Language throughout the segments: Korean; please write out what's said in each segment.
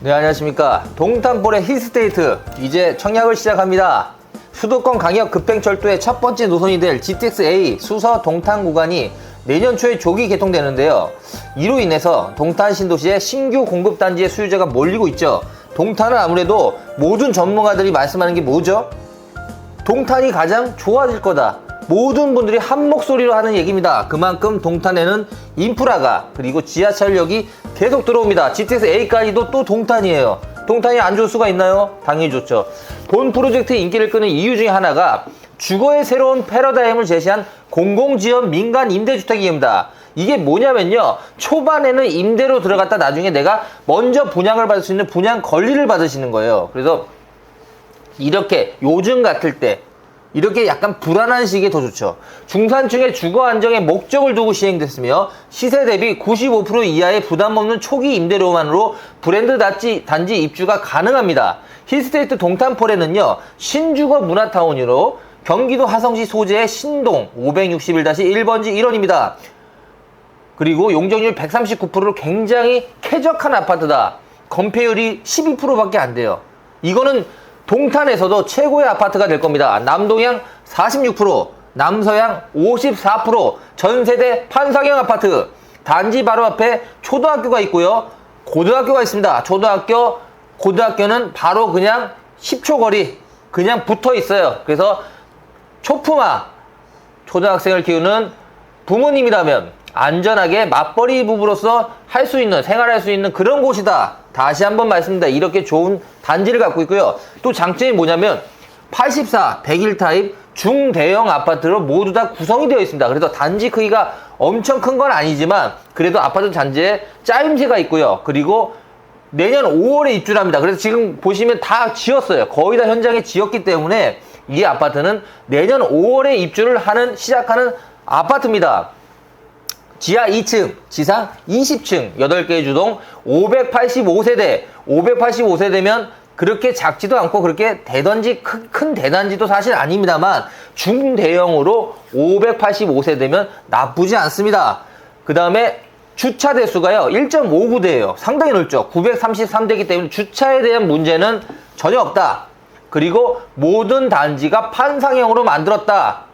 네 안녕하십니까 동탄볼의 힐스테이트 이제 청약을 시작합니다 수도권 강역 급행철도의 첫 번째 노선이 될 GTX-A 수서 동탄 구간이 내년 초에 조기 개통되는데요 이로 인해서 동탄 신도시의 신규 공급단지의 수요자가 몰리고 있죠 동탄은 아무래도 모든 전문가들이 말씀하는 게 뭐죠? 동탄이 가장 좋아질 거다. 모든 분들이 한 목소리로 하는 얘기입니다. 그만큼 동탄에는 인프라가 그리고 지하철역이 계속 들어옵니다. GTX A까지도 또 동탄이에요. 동탄이 안 좋을 수가 있나요? 당연히 좋죠. 본 프로젝트 인기를 끄는 이유 중에 하나가 주거의 새로운 패러다임을 제시한 공공지원 민간 임대주택입니다. 이게 뭐냐면요. 초반에는 임대로 들어갔다 나중에 내가 먼저 분양을 받을 수 있는 분양 권리를 받으시는 거예요. 그래서 이렇게 요즘 같을 때 이렇게 약간 불안한 시기에 더 좋죠. 중산층의 주거 안정에 목적을 두고 시행됐으며 시세 대비 95% 이하의 부담 없는 초기 임대료만으로 브랜드 단지, 단지 입주가 가능합니다. 힐스테이트 동탄폴에는요 신주거 문화타운으로 경기도 하성시 소재의 신동 561-1번지 1원입니다. 그리고 용적률 139%로 굉장히 쾌적한 아파트다. 건폐율이 12%밖에 안 돼요. 이거는 동탄에서도 최고의 아파트가 될 겁니다. 남동향 46%, 남서향 54%, 전세대 판상형 아파트. 단지 바로 앞에 초등학교가 있고요. 고등학교가 있습니다. 초등학교, 고등학교는 바로 그냥 10초 거리 그냥 붙어 있어요. 그래서 초품화 초등학생을 키우는 부모님이라면 안전하게 맞벌이 부부로서 할 수 있는 생활할 수 있는 그런 곳이다. 다시 한번 말씀드립니다. 이렇게 좋은 단지를 갖고 있고요. 또 장점이 뭐냐면 84, 101 타입 중대형 아파트로 모두 다 구성이 되어 있습니다. 그래서 단지 크기가 엄청 큰 건 아니지만 그래도 아파트 단지에 짜임새가 있고요. 그리고 내년 5월에 입주를 합니다. 그래서 지금 보시면 다 지었어요. 거의 다 현장에 지었기 때문에 이 아파트는 내년 5월에 입주를 하는 시작하는 아파트입니다. 지하 2층, 지상 20층, 8개의 주동, 585세대. 585세대면 그렇게 작지도 않고 그렇게 대단지, 큰, 큰 대단지도 사실 아닙니다만 중대형으로 585세대면 나쁘지 않습니다. 그 다음에 주차 대수가요, 1.59대예요. 상당히 넓죠. 933대이기 때문에 주차에 대한 문제는 전혀 없다. 그리고 모든 단지가 판상형으로 만들었다.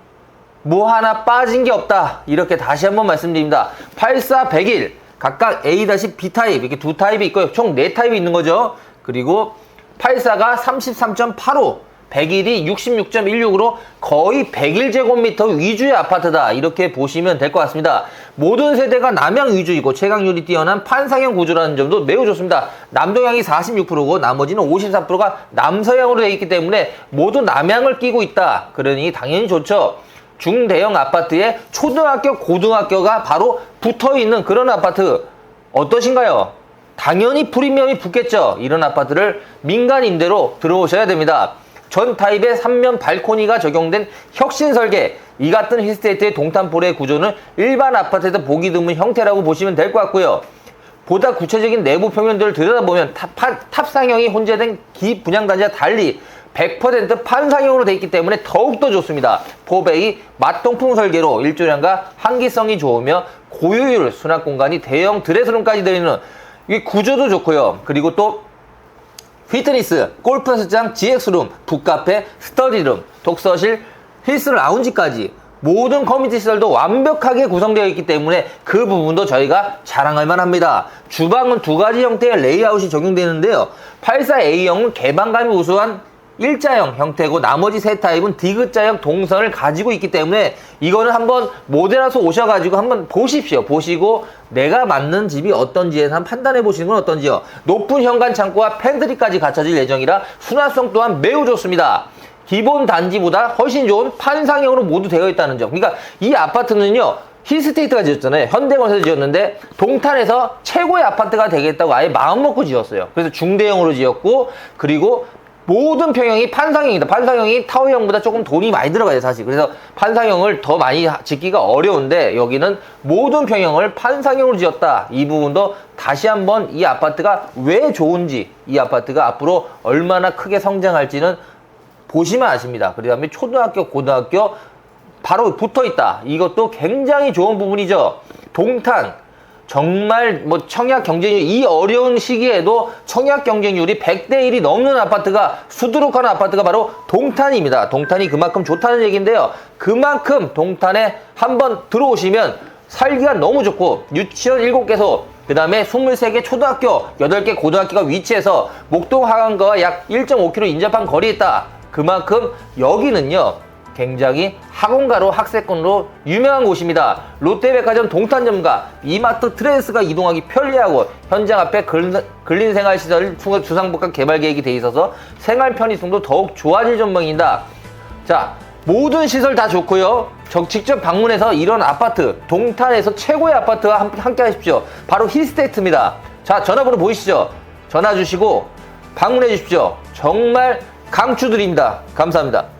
뭐 하나 빠진 게 없다. 이렇게 다시 한번 말씀드립니다. 84, 101 각각 A-B 타입 이렇게 두 타입이 있고요. 총 네 타입이 있는 거죠. 그리고 84가 33.85 101이 66.16으로 거의 101제곱미터 위주의 아파트다. 이렇게 보시면 될 것 같습니다. 모든 세대가 남향 위주이고 체감률이 뛰어난 판상형 구조라는 점도 매우 좋습니다. 남동향이 46%고 나머지는 54%가 남서향으로 되어 있기 때문에 모두 남향을 끼고 있다. 그러니 당연히 좋죠. 중대형 아파트에 초등학교, 고등학교가 바로 붙어 있는 그런 아파트 어떠신가요? 당연히 프리미엄이 붙겠죠. 이런 아파트를 민간 임대로 들어오셔야 됩니다. 전 타입의 3면 발코니가 적용된 혁신 설계. 이 같은 힐스테이트의 동탄폴의 구조는 일반 아파트에서 보기 드문 형태라고 보시면 될 것 같고요. 보다 구체적인 내부 평면들을 들여다보면 탑, 탑 상형이 혼재된 기 분양단지와 달리 100% 판 상형으로 되어 있기 때문에 더욱더 좋습니다. 포베이 맛동풍 설계로 일조량과 한기성이 좋으며 고효율 수납 공간이 대형 드레스룸까지 들어있는 이 구조도 좋고요. 그리고 또 피트니스, 골프 연습장, GX룸, 북카페, 스터디룸, 독서실, 힐스 라운지까지 모든 커뮤니티 시설도 완벽하게 구성되어 있기 때문에 그 부분도 저희가 자랑할 만합니다. 주방은 두 가지 형태의 레이아웃이 적용되는데요. 84A형은 개방감이 우수한 일자형 형태고 나머지 세 타입은 디귿자형 동선을 가지고 있기 때문에 이거는 한번 모델하서 오셔가지고 한번 보십시오. 보시고 내가 맞는 집이 어떤지에 한 판단해 보시는 건 어떤지요. 높은 현관 창고와 팬트리까지 갖춰질 예정이라 순화성 또한 매우 좋습니다. 기본 단지보다 훨씬 좋은 판상형으로 모두 되어 있다는 점. 그러니까 이 아파트는요. 힐스테이트가 지었잖아요. 현대건설에서 지었는데 동탄에서 최고의 아파트가 되겠다고 아예 마음 먹고 지었어요. 그래서 중대형으로 지었고 그리고 모든 평형이 판상형이다. 판상형이 타워형보다 조금 돈이 많이 들어가요, 사실. 그래서 판상형을 더 많이 짓기가 어려운데 여기는 모든 평형을 판상형으로 지었다. 이 부분도 다시 한번 이 아파트가 왜 좋은지, 이 아파트가 앞으로 얼마나 크게 성장할지는 보시면 아십니다. 그 다음에 초등학교, 고등학교 바로 붙어 있다. 이것도 굉장히 좋은 부분이죠. 동탄, 정말 뭐 청약 경쟁률 이 어려운 시기에도 청약 경쟁률이 100대 1이 넘는 아파트가 수두룩한 아파트가 바로 동탄입니다. 동탄이 그만큼 좋다는 얘기인데요. 그만큼 동탄에 한번 들어오시면 살기가 너무 좋고 유치원 7개소 그 다음에 23개 초등학교 8개 고등학교가 위치해서 목동 하강가와 약 1.5km 인접한 거리에 있다. 그만큼 여기는요. 굉장히 학원가로 학세권으로 유명한 곳입니다. 롯데백화점 동탄점과 이마트 트랜스가 이동하기 편리하고 현장 앞에 근- 근린 생활시설 주상복합 개발 계획이 돼 있어서 생활 편의성도 더욱 좋아질 전망입니다. 자, 모든 시설 다 좋고요. 저 직접 방문해서 이런 아파트, 동탄에서 최고의 아파트와 함- 함께 하십시오. 바로 힐스테이트입니다. 자, 전화번호 보이시죠? 전화 주시고 방문해 주십시오. 정말 강추드립니다. 감사합니다.